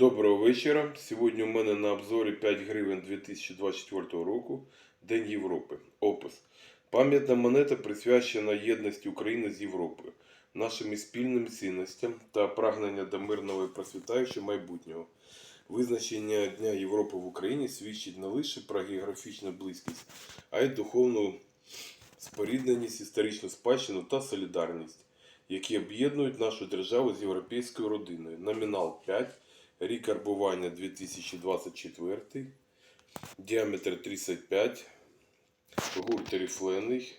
Доброго вечора. Сьогодні у мене на обзорі 5 гривень 2024 року День Європи. Опис. Пам'ятна монета присвячена єдності України з Європою, нашим спільним цінностям та прагнення до мирного і процвітаючого майбутнього. Визначення Дня Європи в Україні свідчить не лише про географічну близькість, а й духовну спорідненість, історичну спадщину та солідарність, які об'єднують нашу державу з європейською родиною. Номінал 5. Рік карбування 2024, діаметр 35, гурт рифлений,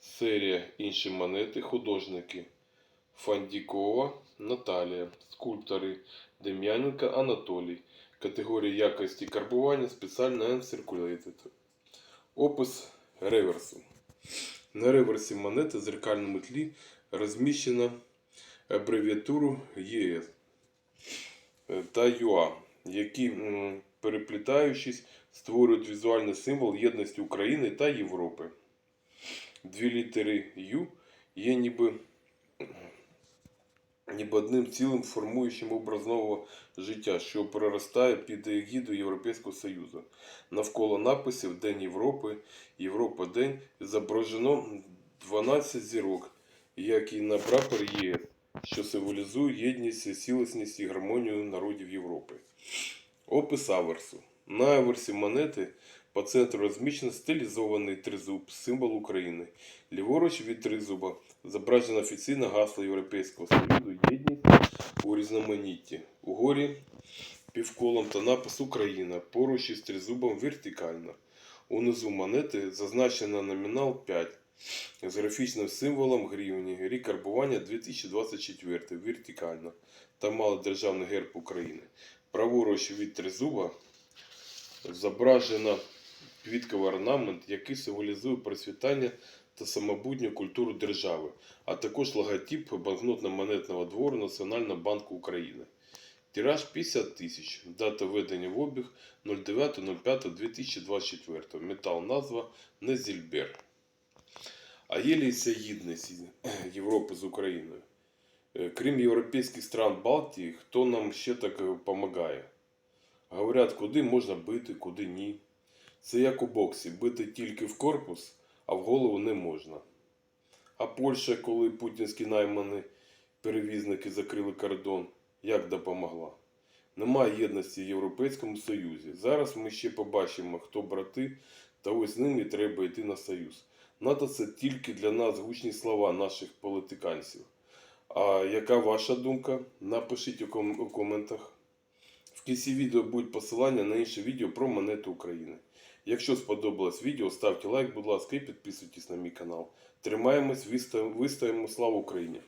серія інші монети, художники Фандікова Наталія, скульптори Дем'яненко Анатолій, категорія якості карбування спеціально Uncirculated. Опис реверсу. На реверсі монети зеркальному тлі розміщено абревіатуру ЄС та ЮА, які, переплітаючись, створюють візуальний символ єдності України та Європи. Дві літери Ю є ніби, ніби одним цілим формуючим образ нового життя, що проростає під егіду Європейського Союзу. Навколо написів День Європи, Європа День зображено 12 зірок, як і на прапор ЄС що символізує єдність, цілісність і гармонію народів Європи. Опис аверсу. На аверсі монети по центру розміщено стилізований тризуб, символ України. Ліворуч від тризуба зображено офіційне гасло Європейського Союзу Єдність у різноманітті. Угорі півколом та напис Україна поруч із тризубом вертикально. Унизу монети зазначено номінал 5 з графічним символом гривні, рік карбування 2024 вертикально та малодержавний герб України. Праворуч від тризуба зображено квітковий орнамент, який символізує процвітання та самобутню культуру держави, а також логотип банкнотно-монетного двору Національного банку України. Тираж 50 тисяч. Дата введення в обіг 09.05.2024. Метал назва Незільбер. А є ли ця єдність Європи з Україною? Е, Крім європейських стран Балтії, хто нам ще так допомагає? Говорять, куди можна бити, куди ні. Це як у боксі, бити тільки в корпус, а в голову не можна. А Польща, коли путінські наймани перевізники закрили кордон, як допомогла? Немає єдності в Європейському Союзі. Зараз ми ще побачимо, хто брати, та ось з ними треба йти на союз. НАТО це тільки для нас гучні слова наших політиканців. А яка ваша думка? Напишіть у, ком- у коментах. В кінці відео будуть посилання на інше відео про монету України. Якщо сподобалось відео, ставте лайк, будь ласка, і підписуйтесь на мій канал. Тримаємось, вистоїмо, слава Україні!